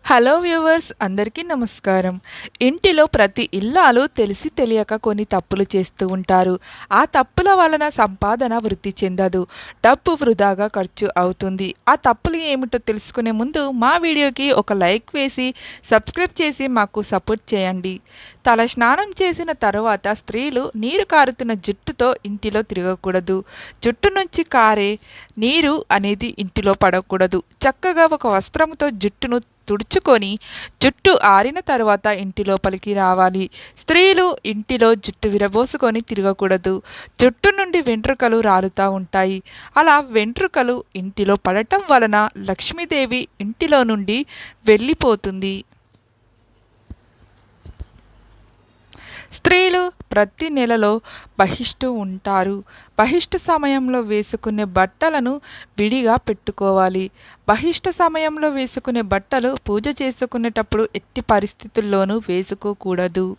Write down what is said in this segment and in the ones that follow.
Hello viewers అందరికీ నమస్కారం. ఇంటిలో ప్రతి ఇల్లాలు తెలిసి తెలియక కొన్ని తప్పులు చేస్తూ ఉంటారు. ఆ తప్పుల వలన సంపాదన వృద్ధి చెందదు. డబ్బు వృధాగా ఖర్చు అవుతుంది. ఆ తప్పులు ఏమిటో తెలుసుకునే ముందు మా వీడియోకి ఒక లైక్ వేసి సబ్స్క్రైబ్ చేసి మాకు సపోర్ట్ చేయండి. తల స్నానం చేసిన తర్వాత స్త్రీలు నీరు కారుతున్న జుట్టుతో ఇంటిలో తిరగకూడదు. జుట్టు నుంచి కారే నీరు అనేది ఇంటిలో పడకూడదు. చక్కగా ఒక వస్త్రంతో జుట్టును తుడుచుకొని జుట్టు ఆరిన తర్వాత ఇంటి లోపలికి రావాలి. స్త్రీలు ఇంటిలో జుట్టు విరబోసుకొని తిరగకూడదు. జుట్టు నుండి వెంట్రుకలు రాలుతూ ఉంటాయి. అలా వెంట్రుకలు ఇంటిలో పడటం వలన లక్ష్మీదేవి ఇంటిలో నుండి వెళ్ళిపోతుంది. స్త్రీలు ప్రతి నెలలో బహిష్టు ఉంటారు. బహిష్టు సమయంలో వేసుకునే బట్టలను విడిగా పెట్టుకోవాలి. బహిష్టు సమయంలో వేసుకునే బట్టలు పూజ చేసుకునేటప్పుడు ఎట్టి పరిస్థితుల్లోనూ వేసుకోకూడదు.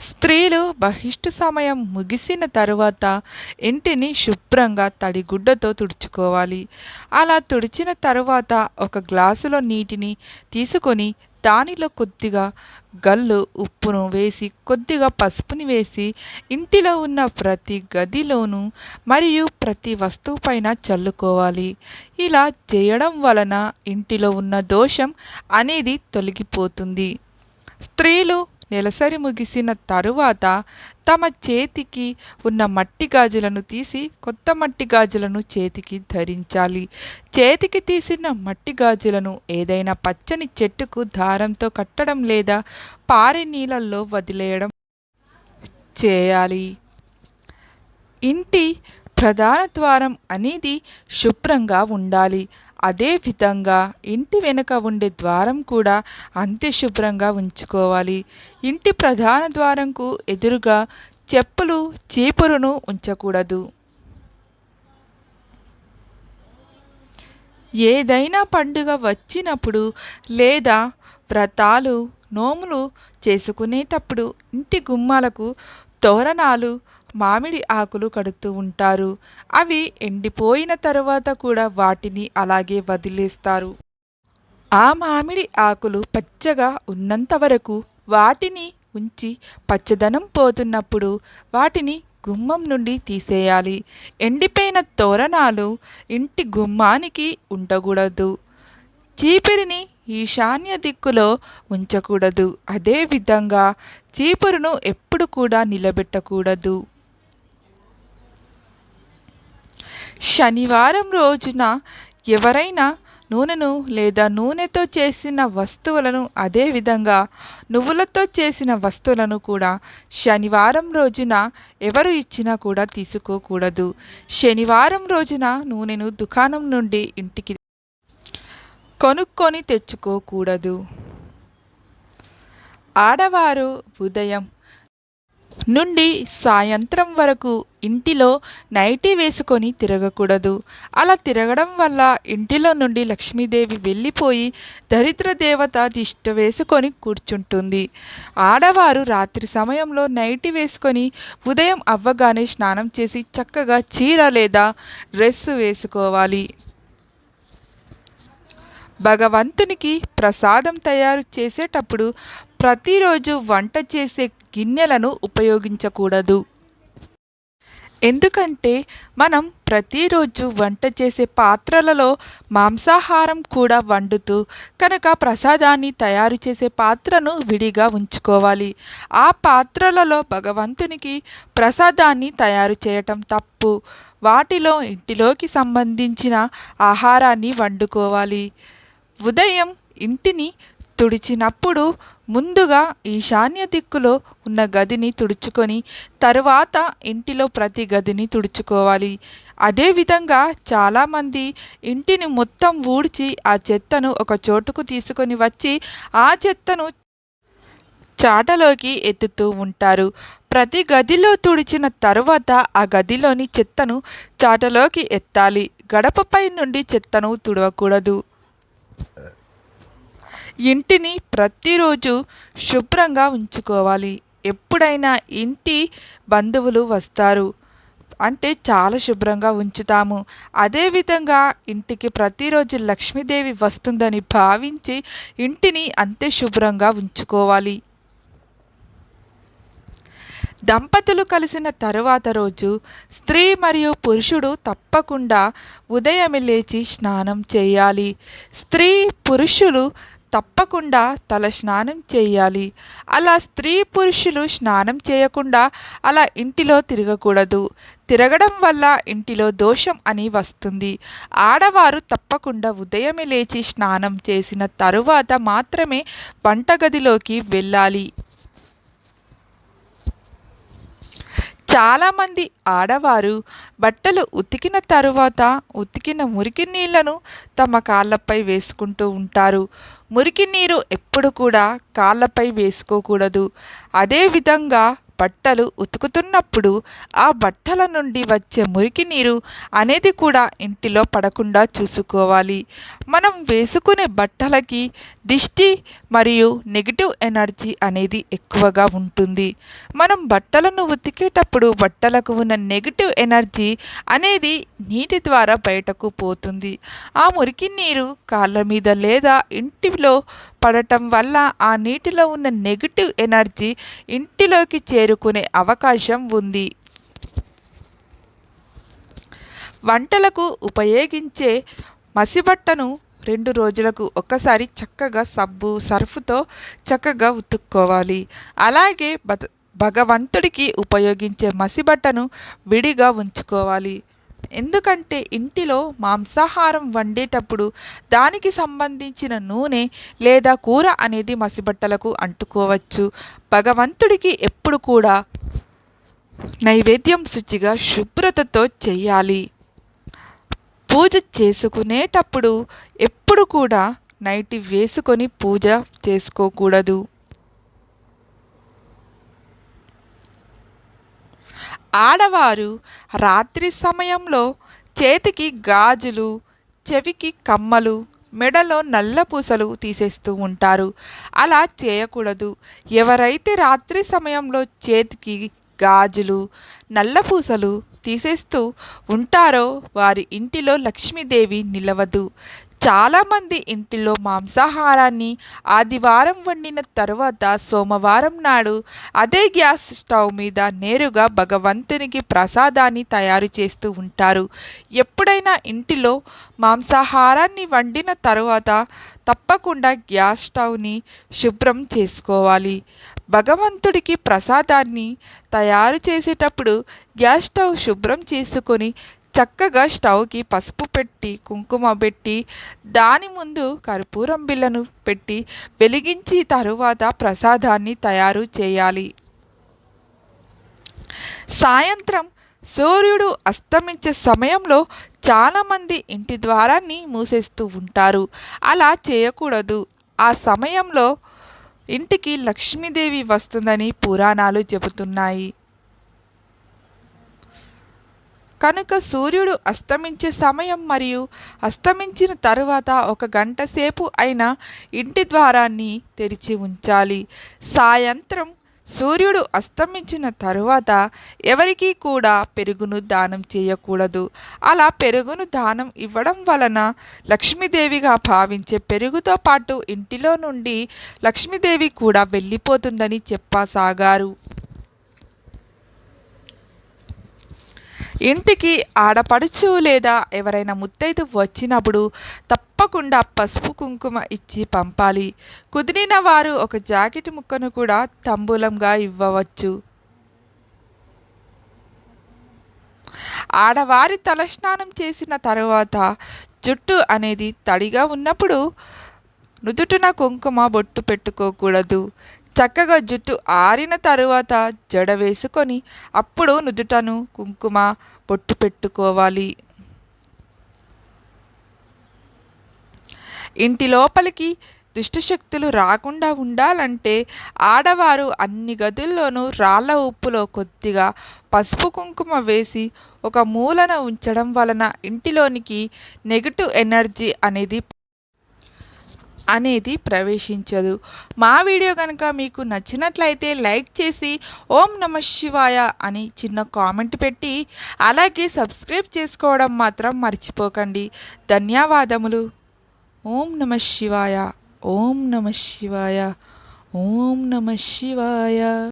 స్త్రీలు బహిష్టు సమయం ముగిసిన తరువాత ఇంటిని శుభ్రంగా తడిగుడ్డతో తుడుచుకోవాలి. అలా తుడిచిన తరువాత ఒక గ్లాసులో నీటిని తీసుకొని దానిలో కొద్దిగా గల్లు ఉప్పును వేసి కొద్దిగా పసుపుని వేసి ఇంటిలో ఉన్న ప్రతి గదిలోనూ మరియు ప్రతి వస్తువు పైన చల్లుకోవాలి. ఇలా చేయడం వలన ఇంటిలో ఉన్న దోషం అనేది తొలగిపోతుంది. స్త్రీలు నెలసరి ముగిసిన తరువాత తమ చేతికి ఉన్న మట్టి గాజులను తీసి కొత్త మట్టి గాజులను చేతికి ధరించాలి. చేతికి తీసిన మట్టి గాజులను ఏదైనా పచ్చని చెట్టుకు దారంతో కట్టడం లేదా పారే నీళ్ళల్లో వదిలేయడం చేయాలి. ఇంటి ప్రధాన ద్వారం అనేది శుభ్రంగా ఉండాలి. అదేవిధంగా ఇంటి వెనుక ఉండే ద్వారం కూడా అంతే శుభ్రంగా ఉంచుకోవాలి. ఇంటి ప్రధాన ద్వారంకు ఎదురుగా చెప్పులు చీపురును ఉంచకూడదు. ఏదైనా పండుగ వచ్చినప్పుడు లేదా వ్రతాలు నోములు చేసుకునేటప్పుడు ఇంటి గుమ్మాలకు తోరణాలు మామిడి ఆకులు కడుతూ ఉంటారు. అవి ఎండిపోయిన తర్వాత కూడా వాటిని అలాగే వదిలేస్తారు. ఆ మామిడి ఆకులు పచ్చగా ఉన్నంత వరకు వాటిని ఉంచి పచ్చదనం పోతున్నప్పుడు వాటిని గుమ్మం నుండి తీసేయాలి. ఎండిపోయిన తోరణాలు ఇంటి గుమ్మానికి ఉండకూడదు. చీపిరిని ఈశాన్య దిక్కులో ఉంచకూడదు. అదేవిధంగా చీపురును ఎప్పుడు కూడా నిలబెట్టకూడదు. శనివారం రోజున ఎవరైనా నూనెను లేదా నూనెతో చేసిన వస్తువులను అదేవిధంగా నువ్వులతో చేసిన వస్తువులను కూడా శనివారం రోజున ఎవరు ఇచ్చినా కూడా తీసుకోకూడదు. శనివారం రోజున నూనెను దుకాణం నుండి ఇంటికి కొనుక్కొని తెచ్చుకోకూడదు. ఆడవారు ఉదయం నుండి సాయంత్రం వరకు ఇంటిలో నైటీ వేసుకొని తిరగకూడదు. అలా తిరగడం వల్ల ఇంటిలో నుండి లక్ష్మీదేవి వెళ్ళిపోయి దరిద్ర దేవత దిష్ట వేసుకొని కూర్చుంటుంది. ఆడవారు రాత్రి సమయంలో నైటీ వేసుకొని ఉదయం అవ్వగానే స్నానం చేసి చక్కగా చీర లేదా డ్రెస్ వేసుకోవాలి. భగవంతునికి ప్రసాదం తయారు చేసేటప్పుడు ప్రతిరోజు వంట చేసే గిన్నెలను ఉపయోగించకూడదు. ఎందుకంటే మనం ప్రతిరోజు వంట చేసే పాత్రలలో మాంసాహారం కూడా వండుతూ కనుక ప్రసాదాన్ని తయారు చేసే పాత్రను విడిగా ఉంచుకోవాలి. ఆ పాత్రలలో భగవంతునికి ప్రసాదాన్ని తయారు చేయటం తప్పు. వాటిలో ఇంటిలోకి సంబంధించిన ఆహారాన్ని వండుకోవాలి. ఉదయం ఇంటిని తుడిచినప్పుడు ముందుగా ఈశాన్య దిక్కులో ఉన్న గదిని తుడుచుకొని తరువాత ఇంటిలో ప్రతి గదిని తుడుచుకోవాలి. అదేవిధంగా చాలామంది ఇంటిని మొత్తం ఊడ్చి ఆ చెత్తను ఒక చోటుకు తీసుకొని వచ్చి ఆ చెత్తను చాటలోకి ఎత్తుతూ ఉంటారు. ప్రతి గదిలో తుడిచిన తరువాత ఆ గదిలోని చెత్తను చాటలోకి ఎత్తాలి. గడపపై నుండి చెత్తను తుడవకూడదు. ఇంటిని ప్రతిరోజు శుభ్రంగా ఉంచుకోవాలి. ఎప్పుడైనా ఇంటి బంధువులు వస్తారు అంటే చాలా శుభ్రంగా ఉంచుతాము. అదేవిధంగా ఇంటికి ప్రతిరోజు లక్ష్మీదేవి వస్తుందని భావించి ఇంటిని అంతే శుభ్రంగా ఉంచుకోవాలి. దంపతులు కలిసిన తరువాత రోజు స్త్రీ మరియు పురుషుడు తప్పకుండా ఉదయం లేచి స్నానం చేయాలి. స్త్రీ పురుషులు తప్పకుండా తల స్నానం చేయాలి. అలా స్త్రీ పురుషులు స్నానం చేయకుండా అలా ఇంటిలో తిరగకూడదు. తిరగడం వల్ల ఇంటిలో దోషం అని వస్తుంది. ఆడవారు తప్పకుండా ఉదయమే లేచి స్నానం చేసిన తరువాత మాత్రమే వంటగదిలోకి వెళ్ళాలి. చాలామంది ఆడవారు బట్టలు ఉతికిన తరువాత ఉతికిన మురికి నీళ్ళను తమ కాళ్ళపై వేసుకుంటూ ఉంటారు. మురికి నీరు ఎప్పుడు కూడా కాళ్ళపై వేసుకోకూడదు. అదేవిధంగా బట్టలు ఉతుకుతున్నప్పుడు ఆ బట్టల నుండి వచ్చే మురికి నీరు అనేది కూడా ఇంటిలో పడకుండా చూసుకోవాలి. మనం వేసుకునే బట్టలకి దిష్టి మరియు నెగిటివ్ ఎనర్జీ అనేది ఎక్కువగా ఉంటుంది. మనం బట్టలను ఉతికేటప్పుడు బట్టలకు ఉన్న నెగిటివ్ ఎనర్జీ అనేది నీటి ద్వారా బయటకు పోతుంది. ఆ మురికి నీరు కాళ్ళ మీద లేదా ఇంటిలో పడటం వల్ల ఆ నీటిలో ఉన్న నెగిటివ్ ఎనర్జీ ఇంటిలోకి చేరుకునే అవకాశం ఉంది. వంటలకు ఉపయోగించే మసిబట్టను రెండు రోజులకు ఒక్కసారి చక్కగా సబ్బు సర్ఫుతో చక్కగా ఉతుక్కోవాలి. అలాగే భగవంతుడికి ఉపయోగించే మసిబట్టను విడిగా ఉంచుకోవాలి. ఎందుకంటే ఇంటిలో మాంసాహారం వండేటప్పుడు దానికి సంబంధించిన నూనె లేదా కూర అనేది మసిబట్టలకు అంటుకోవచ్చు. భగవంతుడికి ఎప్పుడు కూడా నైవేద్యం శుచిగా శుభ్రతతో చేయాలి. పూజ చేసుకునేటప్పుడు ఎప్పుడు కూడా నైటి వేసుకొని పూజ చేసుకోకూడదు. ఆడవారు రాత్రి సమయంలో చేతికి గాజులు చెవికి కమ్మలు మెడలో నల్ల పూసలు తీసేస్తూ ఉంటారు. అలా చేయకూడదు. ఎవరైతే రాత్రి సమయంలో చేతికి గాజులు నల్ల పూసలు తీసేస్తూ ఉంటారో వారి ఇంటిలో లక్ష్మీదేవి నిలవదు. చాలామంది ఇంటిలో మాంసాహారాన్ని ఆదివారం వండిన తరువాత సోమవారం నాడు అదే గ్యాస్ స్టవ్ మీద నేరుగా భగవంతునికి ప్రసాదాన్ని తయారు చేస్తూ ఉంటారు. ఎప్పుడైనా ఇంటిలో మాంసాహారాన్ని వండిన తరువాత తప్పకుండా గ్యాస్ స్టవ్ని శుభ్రం చేసుకోవాలి. భగవంతుడికి ప్రసాదాన్ని తయారు చేసేటప్పుడు గ్యాస్ స్టవ్ శుభ్రం చేసుకొని చక్కగా స్టవ్కి పసుపు పెట్టి కుంకుమ పెట్టి దాని ముందు కర్పూరం బిళ్ళను పెట్టి వెలిగించి తరువాత ప్రసాదాన్ని తయారు చేయాలి. సాయంత్రం సూర్యుడు అస్తమించే సమయంలో చాలామంది ఇంటి ద్వారాన్ని మూసేస్తూ ఉంటారు. అలా చేయకూడదు. ఆ సమయంలో ఇంటికి లక్ష్మీదేవి వస్తుందని పురాణాలు చెబుతున్నాయి. కనుక సూర్యుడు అస్తమించే సమయం మరియు అస్తమించిన తరువాత ఒక గంట సేపు అయినా ఇంటి ద్వారాన్ని తెరిచి ఉంచాలి. సాయంత్రం సూర్యుడు అస్తమించిన తరువాత ఎవరికీ కూడా పెరుగును దానం చేయకూడదు. అలా పెరుగును దానం ఇవ్వడం వలన లక్ష్మీదేవిగా భావించే పెరుగుతో పాటు ఇంటిలో నుండి లక్ష్మీదేవి కూడా వెళ్ళిపోతుందని చెప్పసాగారు. ఇంటికి ఆడపడుచు లేదా ఎవరైనా ముత్తైదు వచ్చినప్పుడు తప్పకుండా పసుపు కుంకుమ ఇచ్చి పంపాలి. కుదిరిన వారు ఒక జాకెట్ ముక్కను కూడా తంబూలంగా ఇవ్వవచ్చు. ఆడవారి తలస్నానం చేసిన తరువాత జుట్టు అనేది తడిగా ఉన్నప్పుడు నుదుటిన కుంకుమ బొట్టు పెట్టుకోకూడదు. చక్కగా జుట్టు ఆరిన తరువాత జడ వేసుకొని అప్పుడు నుదుటను కుంకుమ బొట్టు పెట్టుకోవాలి. ఇంటి లోపలికి దుష్టశక్తులు రాకుండా ఉండాలంటే ఆడవారు అన్ని గదుల్లోనూ రాళ్ళ ఉప్పులో కొద్దిగా పసుపు కుంకుమ వేసి ఒక మూలన ఉంచడం వలన ఇంటిలోనికి నెగిటివ్ ఎనర్జీ అనేది అనేది ప్రవేశించదు. మా వీడియో కనుక మీకు నచ్చినట్లయితే లైక్ చేసి ఓం నమ శివాయ అని చిన్న కామెంట్ పెట్టి అలాగే సబ్స్క్రైబ్ చేసుకోవడం మాత్రం మర్చిపోకండి. ధన్యవాదములు. ఓం నమ శివాయ. ఓం నమ శివాయ. ఓం నమ శివాయ.